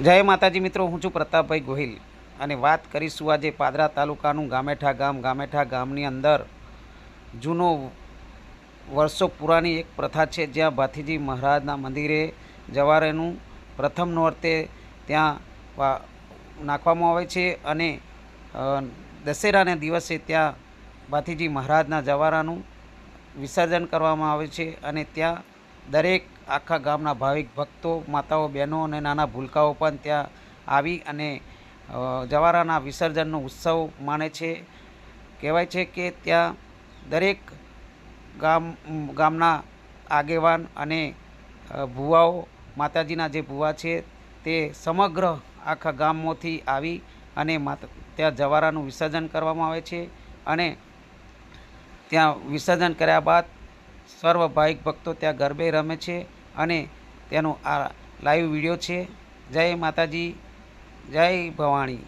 જય માતાજી મિત્રો, હું છું પ્રતાપભાઈ ગોહિલ અને વાત કરીશું આજે પાદરા તાલુકાનું ગામેઠા ગામ. ગામેઠા ગામની અંદર જૂનો વર્ષો પુરાની એક પ્રથા છે, જ્યાં ભાથીજી મહારાજના મંદિરે જવારેનું પ્રથમ નોરતે ત્યાં નાખવામાં આવે છે અને દશેરાને દિવસે ત્યાં ભાથીજી મહારાજના જવારાનું વિસર્જન કરવામાં આવે છે અને ત્યાં દરેક આખા ગામના ભાવિક ભક્તો, માતાઓ, બહેનો અને નાના ભૂલકાઓ પણ ત્યાં આવી અને જવારાના વિસર્જનનો ઉત્સવ માણે છે. કહેવાય છે કે ત્યાં દરેક ગામ, ગામના આગેવાન અને ભુવાઓ, માતાજીના જે ભુવા છે તે સમગ્ર આખા ગામમાંથી આવી અને માતા, ત્યાં જવારાનું વિસર્જન કરવામાં આવે છે અને ત્યાં વિસર્જન કર્યા બાદ સર્વ ભાવિક ભક્તો ત્યાં ગરબે રમે છે અને તેનો આ લાઈવ વીડિયો છે. જય માતાજી, જય ભવાણી.